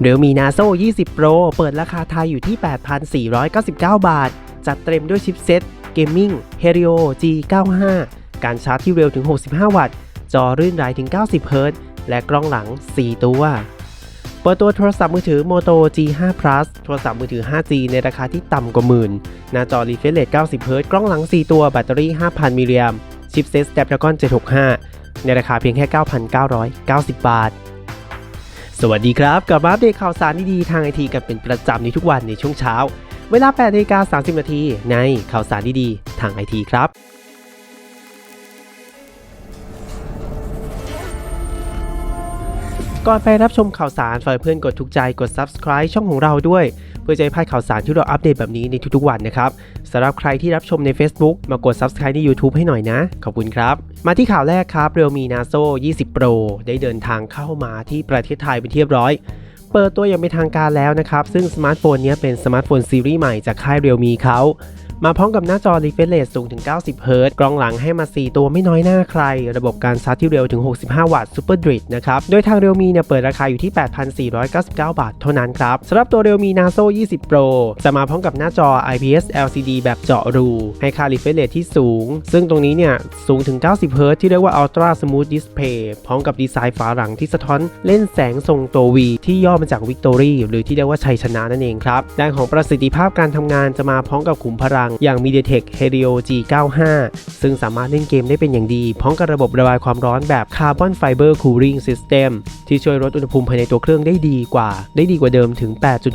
เรียวมี Naso 20 Pro เปิดราคาไทยอยู่ที่ 8,499 บาท จัดเต็มด้วยชิปเซ็ต Gaming Helio G95 การชาร์จที่เร็วถึง 65 วัตต์ จอรื่นรายถึง 90 เฮิรตซ์และกล้องหลัง 4 ตัว เปิดตัวโทรศัพท์มือถือ Moto G5 Plus โทรศัพท์มือถือ 5G ในราคาที่ต่ำกว่าหมื่น หน้าจอ refresh rate 90 เฮิรตซ์กล้องหลัง 4 ตัว แบตเตอรี่ 5,000 มิลลิแอมชิปเซ็ต Snapdragon 765 ในราคาเพียงแค่ 9,990 บาท สวัสดีครับ กลับมาอัปเดตข่าวสารดีๆทางไอทีกันเป็นประจำในทุกวันในช่วงเช้า เวลา8นาฬิกา30 นาทีในข่าวสารดีๆทางไอทีครับ ก่อนไปรับชมข่าวสารฝากเพื่อนกดถูกใจกด subscribe ช่องของเราด้วย เพื่อจะไม่พลาดข่าวสารที่เราอัปเดตแบบนี้ในทุกๆวันนะครับสำหรับใครที่รับชมใน Facebook มากด subscribe ใน YouTube ให้หน่อยนะ ขอบคุณครับ มาที่ข่าวแรกครับเรียวมีนาโซ20 Pro ได้เดินทางเข้ามาที่ประเทศไทยเป็นที่เรียบร้อยเปิดตัวอย่างเป็นทางการแล้วนะครับ ซึ่งสมาร์ทโฟนนี้เป็นสมาร์ทโฟนซีรีส์ใหม่จากค่ายเรียวมีเขา มาพร้อมกับหน้าจอ refresh rate สูงถึง 90เฮิรต์กล้องหลังให้มา 4 ตัวไม่น้อยหน้าใคร ระบบการชาร์จที่เร็วถึง 65 วัตต์ Super Drit นะครับ โดยทาง Realme เนี่ยเปิดราคาอยู่ที่ 8,499 บาท เท่านั้นครับสำหรับตัว Realme Naso 20 Pro จะมาพร้อมกับหน้าจอ IPS LCD แบบเจาะรู ให้ค่า refresh rate ที่สูง ซึ่งตรงนี้เนี่ยสูงถึง 90เฮิรต์ที่เรียกว่า Ultra Smooth Display พร้อมกับดีไซน์ฝาหลังที่สะท้อนเล่นแสงทรงตัว V ที่ย่อมาจาก Victory หรือที่เรียกว่าชัยชนะนั่นเองครับด้านของประสิทธิภาพการทำงานจะมาพร้อมกับขุมพลังอย่าง MediaTek Helio G95 ซึ่งสามารถเล่นเกมได้เป็นอย่างดี พร้อมกับระบบระบายความร้อนแบบ Carbon Fiber Cooling System ที่ช่วยลดอุณหภูมิภายในตัวเครื่องได้ดีกว่า ได้ดีกว่าเดิมถึง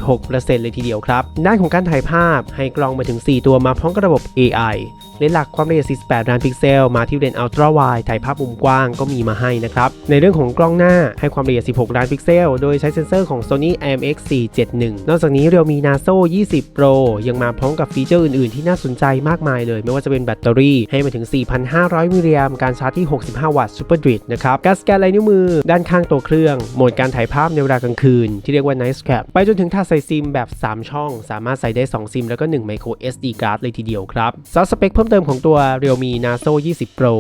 8.6%เลยทีเดียวครับ ด้านของการถ่ายภาพให้กล้องมาถึง 4 ตัวมาพร้อมกับระบบ AI เลนส์หลักความละเอียด 48 ล้านพิกเซล มาที่เลนส์ Ultra Wide ถ่ายภาพมุมกว้างก็มีมาให้นะครับ ในเรื่องของกล้องหน้าให้ความละเอียด 16 ล้านพิกเซล โดยใช้เซ็นเซอร์ของ Sony IMX471 นอกจากนี้ Realme Naso 20 Pro ยังมาพร้อมกับฟีเจอร์อื่นๆที่น่าสนใจมากมายเลย ไม่ว่าจะเป็นแบตเตอรี่ให้มาถึง 4,500 มิลลิแอมการชาร์จที่ 65 วัตต์ Super Drit นะครับการสแกนลายนิ้วมือด้านข้างตัวเครื่อง โหมดการถ่ายภาพในเวลากลางคืน ที่เรียกว่า Night Cap ไปจนถึงถาดใส่ซิมแบบ 3 ช่อง สามารถใส่ได้ 2 ซิม แล้วก็ 1 micro SD card เลยทีเดียวครับสำหรับสเปคเพิ่มเติมของตัว Realme Naso 20 Pro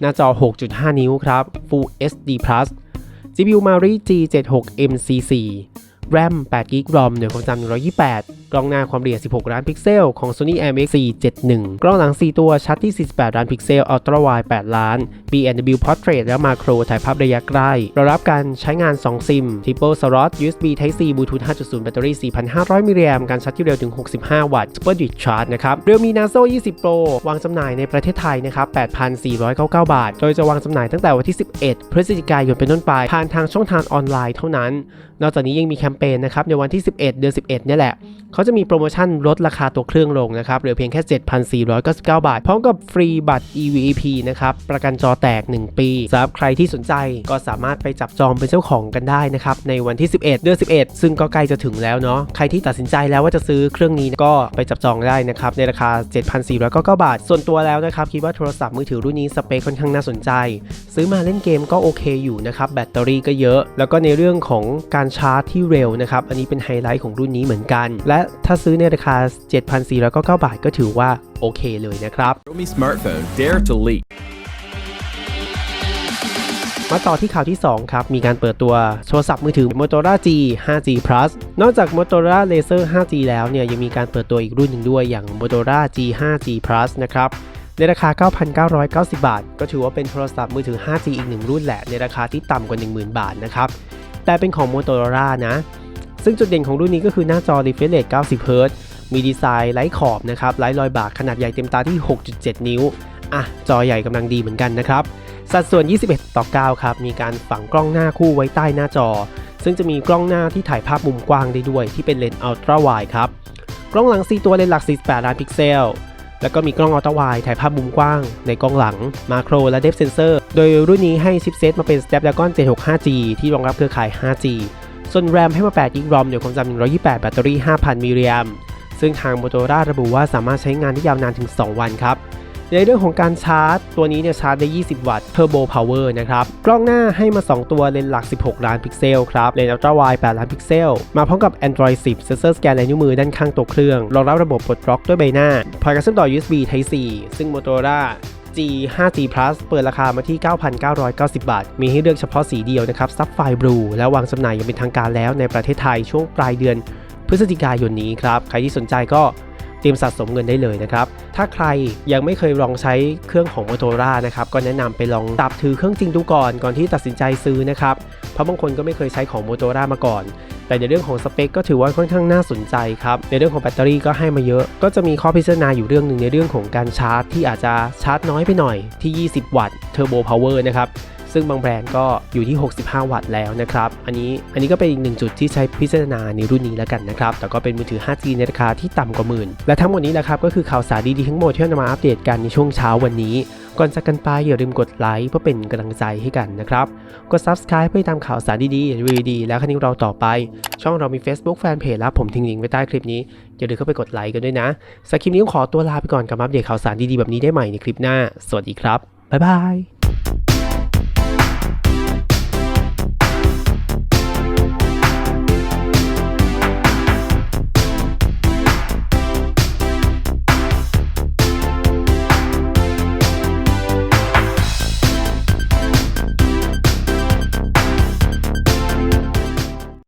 หน้าจอ 6.5 นิ้วครับ Full HD Plus GPU Mari G76 MCC RAM 8 g b ROM หน่วยความจำ128 กล้องหน้าความละเอียด 16 ล้านพิกเซลของ Sony IMX471 กล้องหลัง 4 ตัวชัดที่ 48 ล้านพิกเซล Ultra Wide 8 ล้าน B&W Portrait และ Macro ถ่ายภาพระยะใกล้รองรับการใช้งาน 2 ซิม Triple Slot USB Type C Bluetooth 5.0 แบตเตอรี่ 4,500 มิลลิแอมการชาร์จที่เร็วถึง 65 วัตต์ Super Dual Charge นะครับ Realme Naso 20 Pro วางจำหน่ายในประเทศไทยนะครับ 8,499 บาท โดยจะวางจำหน่ายตั้งแต่วันที่ 11 พฤศจิกายนเป็นต้นไปผ่านทางช่องทางออนไลน์เท่านั้น นอกจากนี้ยังมีแคมเปญนะครับในวันที่ 11 เดือน 11เนี่ยแหละเขาจะมีโปรโมชั่นลดราคาตัวเครื่องลงนะครับเหลือเพียงแค่ 7,499 บาท พร้อมกับฟรีบัตร EVAP นะครับประกันจอแตก 1 ปีสำหรับใครที่สนใจก็สามารถไปจับจองเป็นเจ้าของกันได้นะครับในวันที่ 11 เดือน 11 ซึ่งก็ใกล้จะถึงแล้วเนาะใครที่ตัดสินใจแล้วว่าจะซื้อเครื่องนี้ก็ไปจับจองได้นะครับในราคา 7,499 บาท ส่วนตัวแล้วนะครับคิดว่าโทรศัพท์มือถือรุ่นนี้สเปคค่อนข้างน่าสนใจ ซื้อมาเล่นเกมก็โอเคอยู่นะครับแบตเตอรี่ก็เยอะ แล้วก็ในเรื่องของการชาร์จที่เร็วนะครับอันนี้เป็นไฮไลท์ของรุ่นนี้เหมือนกัน และถ้าซื้อในราคา 7,499 บาทก็ถือว่าโอเคเลยนะครับ Realme smartphone dare to leap. มาต่อที่ข่าวที่ 2 ครับ มีการเปิดตัวโทรศัพท์มือถือ Motorola G 5G Plus นอกจาก Motorola Laser 5G แล้วเนี่ยยังมีการเปิดตัวอีกรุ่นหนึ่งด้วยอย่าง Motorola G 5G Plus นะครับในราคา 9,990 บาท ก็ถือว่าเป็นโทรศัพท์มือถือ 5G อีกหนึ่งรุ่นแหละ ในราคาที่ต่ำกว่า 10,000 บาทนะครับ แต่เป็นของ Motorola นะ ซึ่งจุดเด่นของรุ่นนี้ก็คือหน้าจอ refresh rate 90 Hz มีดีไซน์ไร้ขอบนะครับไร้รอยบากขนาดใหญ่เต็มตาที่ 6.7 นิ้ว อะ จอใหญ่กำลังดีเหมือนกันนะครับ สัดส่วน 21 ต่อ 9 ครับ มีการฝังกล้องหน้าคู่ไว้ใต้หน้าจอ ซึ่งจะมีกล้องหน้าที่ถ่ายภาพมุมกว้างได้ด้วย ที่เป็นเลนส์ Ultra Wide ครับ กล้องหลัง 4 ตัวเลนส์หลัก 48 ล้านพิกเซล แล้วก็มีกล้อง Ultra Wide ถ่ายภาพมุมกว้าง ในกล้องหลัง Macro และ Depth Sensor โดยรุ่นนี้ให้ชิปเซตมาเป็น Snapdragon 765G ที่รองรับเครือข่าย 5G ส่วน RAM ให้มา8 g b ROM หน่วยวความจำ128 แบตเตอรี่ 5,000 มิลลิแอมซึ่งทาง Motorola ระบุว่าสามารถใช้งานได้ยาวนานถึง 2 วันครับในเรื่องของการชาร์จ ตัวนี้เนี่ยชาร์จได้ 20 วัตต์ Turbo Power นะครับ กล้องหน้าให้มา 2 ตัวเลนส์หลัก 16 ล้านพิกเซลครับเลนส์ Ultra Wide 8ล้านพิกเซล มาพร้อมกับ Android 10 เซนเซอร์สแกนลายนิ้วมือด้านข้างตัวเครื่อง รองรับระบบปลดล็อกด้วยใบหน้าพอร์ตการเชื่อมต่อ USB Type C ซึ่ง Motorola 5G Plus เปิดราคามาที่ 9,990 บาท มีให้เลือกเฉพาะสีเดียวนะครับซับไฟบลูและวางจำหน่ายอย่างเป็นทางการแล้วในประเทศไทยช่วงปลายเดือนพฤศจิกายนนี้ครับ ใครที่สนใจก็เตรียมสะสมเงินได้เลยนะครับ ถ้าใครยังไม่เคยลองใช้เครื่องของ Motorola นะครับ ก็แนะนำไปลองจับถือเครื่องจริงดูก่อน ก่อนที่ตัดสินใจซื้อนะครับ เพราะบางคนก็ไม่เคยใช้ของ Motorola มาก่อน แต่ในเรื่องของสเปคก็ถือว่าค่อนข้างน่าสนใจครับ ในเรื่องของแบตเตอรี่ก็ให้มาเยอะ ก็จะมีข้อพิจารณาอยู่เรื่องหนึ่งในเรื่องของการชาร์จ ที่อาจจะชาร์จน้อยไปหน่อยที่ 20 วัตต์เทอร์โบพาวเวอร์นะครับ ซึ่งบางแบรนด์ก็อยู่ที่ 65 วัตต์แล้วนะครับอันนี้อันนี้ก็เป็นอีกหนึ่งจุดที่ใช้พิจารณาในรุ่นนี้แล้วกันนะครับแต่ก็เป็นมือถือ 5G ในราคาที่ต่ำกว่าหมื่น และทั้งหมดนี้แหละครับก็คือข่าวสารดีๆทั้งหมดที่เรานำมาอัปเดตกันในช่วงเช้าวันนี้ ก่อนจากกันไปอย่าลืมกดไลค์เพื่อเป็นกำลังใจให้กันนะครับกด subscribe เพื่อตามข่าวสารดีๆรีวิวดีๆและคณิเราต่อไป ช่องเรามี Facebook Fanpage และผมทิ้งลิงก์ไว้ใต้คลิปนี้อย่าลืมเข้าไปกดไลค์กันด้วยนะสำหรับคลิปนี้ต้องขอตัวลาไปก่อนกับอัปเดตข่าวสารดีๆแบบนี้ได้ใหม่ในคลิปหน้า สวัสดีครับบ๊ายบาย